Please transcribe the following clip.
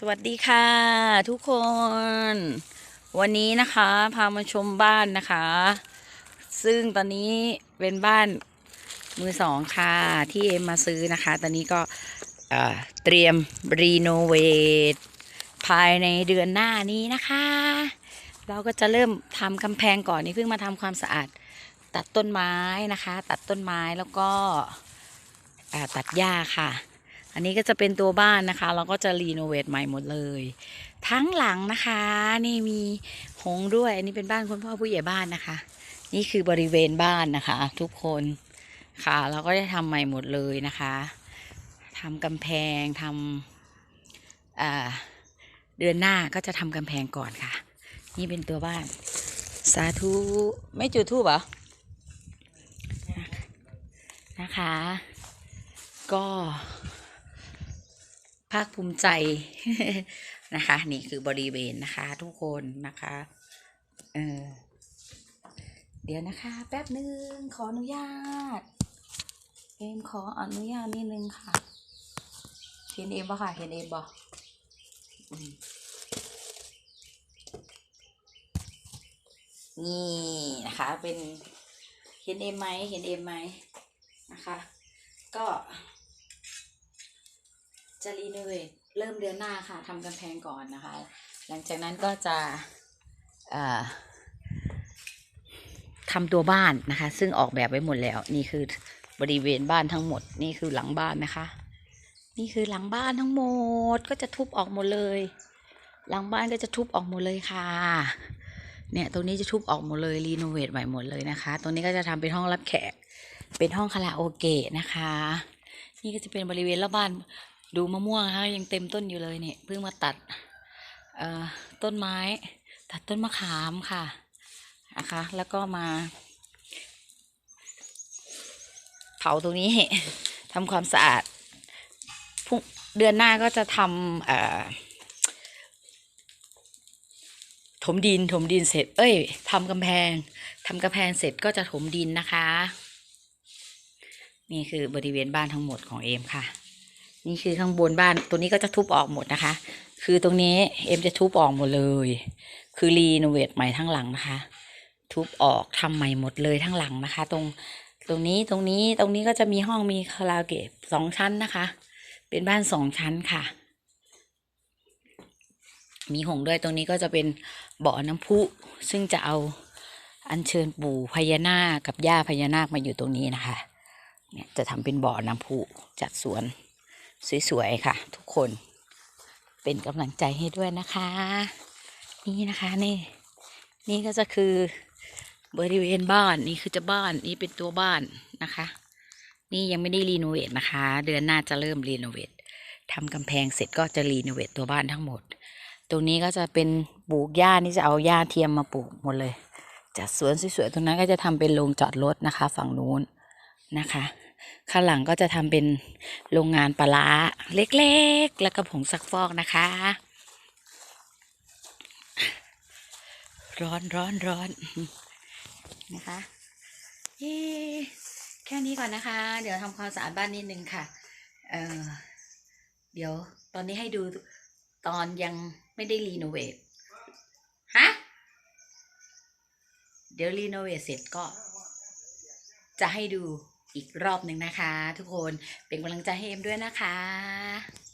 สวัสดีค่ะ ทุกคน วันนี้นะคะพามาชมบ้านนะคะ ซึ่งตอนนี้เป็นบ้านมือสองค่ะ ที่เอ็มมาซื้อนะคะ ตอนนี้ก็เตรียมรีโนเวทภายในเดือนหน้านี้นะคะ เราก็จะเริ่มทำกำแพงก่อนนี่เพิ่งมาทำความสะอาด ตัดต้นไม้นะคะ ตัดต้นไม้แล้วก็ตัดหญ้าค่ะ อันนี้ก็จะเป็นตัวบ้านนะคะ เราก็จะรีโนเวทใหม่หมดเลย ทั้งหลังนะคะ นี่มีหงด้วย อันนี้เป็นบ้านคุณพ่อผู้ใหญ่บ้านนะคะ นี่คือบริเวณบ้านนะคะ ทุกคนค่ะ เราก็จะทำใหม่หมดเลยนะคะทำกำแพงทำเดือนหน้าก็จะทำกำแพงก่อนค่ะ นี่เป็นตัวบ้าน สาธุไม่จุดทูบเหรอนะคะ ก็ ภาคภูมิใจนะคะ นี่คือบริเวณนะคะ ทุกคนนะคะเออเดี๋ยวนะคะ แป๊บนึงขออนุญาตเอ็มขออนุญาตนิดนึงค่ะ เห็นเอ็มปะค่ะ เห็นเอ็มปะนี่นะคะเป็นเห็นเอ็มไหมเห็นเอ็มไหมนะคะ ก็ จะรีโนเวทเริ่มเดือนหน้าค่ะทำกำแพงก่อนนะคะ หลังจากนั้นก็จะทำตัวบ้านนะคะ ซึ่งออกแบบไว้หมดแล้ว นี่คือบริเวณบ้านทั้งหมด นี่คือหลังบ้านนะคะ นี่คือหลังบ้านทั้งหมดก็จะทุบออกหมดเลย หลังบ้านก็จะทุบออกหมดเลยค่ะ เนี่ยตรงนี้จะทุบออกหมดเลยรีโนเวทใหม่หมดเลยนะคะ ตรงนี้ก็จะทำเป็นห้องรับแขก เป็นห้องคาราโอเกะนะคะ นี่ก็จะเป็นบริเวณรอบบ้าน ดูมะม่วงนะคะยังเต็มต้นอยู่เลยเนี่ยเพิ่งมาตัดต้นไม้ ตัดต้นมะขามค่ะนะคะ แล้วก็มา เผาตรงนี้ทำความสะอาดพรุ่งเดือนหน้าก็จะทำถมดินถมดินเสร็จ เอ้ยทำกำแพงทำกำแพงเสร็จก็จะถมดินนะคะ นี่คือบริเวณบ้านทั้งหมดของเอมค่ะ นี่คือข้างบนบ้านตัวนี้ก็จะทุบออกหมดนะคะ คือตรงนี้เอ็มจะทุบออกหมดเลย คือรีโนเวทใหม่ทั้งหลังนะคะ ทุบออกทำใหม่หมดเลยทั้งหลังนะคะ ตรงตรงนี้ตรงนี้ตรงนี้ก็จะมีห้องมีคาราโอเกะสองชั้นนะคะ เป็นบ้านสองชั้นค่ะ มีหงด้วยตรงนี้ก็จะเป็นบ่อน้ำพุซึ่งจะเอาอัญเชิญปู่พญานาคกับย่าพญานาคมาอยู่ตรงนี้นะคะ เนี่ยจะทำเป็นบ่อน้ำพุจัดสวน สวยๆค่ะ ทุกคนเป็นกำลังใจให้ด้วยนะคะ นี่นะคะนี่ นี่ก็จะคือบริเวณบ้านนี่คือจะบ้านนี่เป็นตัวบ้านนะคะ นี่ยังไม่ได้รีโนเวทนะคะ เดือนหน้าจะเริ่มรีโนเวททำกำแพงเสร็จก็จะรีโนเวทตัวบ้านทั้งหมด ตรงนี้ก็จะเป็นปลูกหญ้านี่จะเอาหญ้าเทียมมาปลูกหมดเลยจัดสวนสวยๆตรงนั้นก็จะทำเป็นโรงจอดรถนะคะ ฝั่งนู้นนะคะ ข้างหลังก็จะทำเป็นโรงงานปลาเล็กๆ แล้วก็ผงซักฟอกนะคะ ร้อนร้อนร้อนนะคะเย้แค่นี้ก่อนนะคะ เดี๋ยวทำความสะอาดบ้านนิดนึงค่ะ เออเดี๋ยวตอนนี้ให้ดูตอนยังไม่ได้รีโนเวทฮะเดี๋ยวรีโนเวทเสร็จก็จะให้ดู อีกรอบหนึ่งนะคะ ทุกคนเป็นกำลังใจให้เอ็มด้วยนะคะ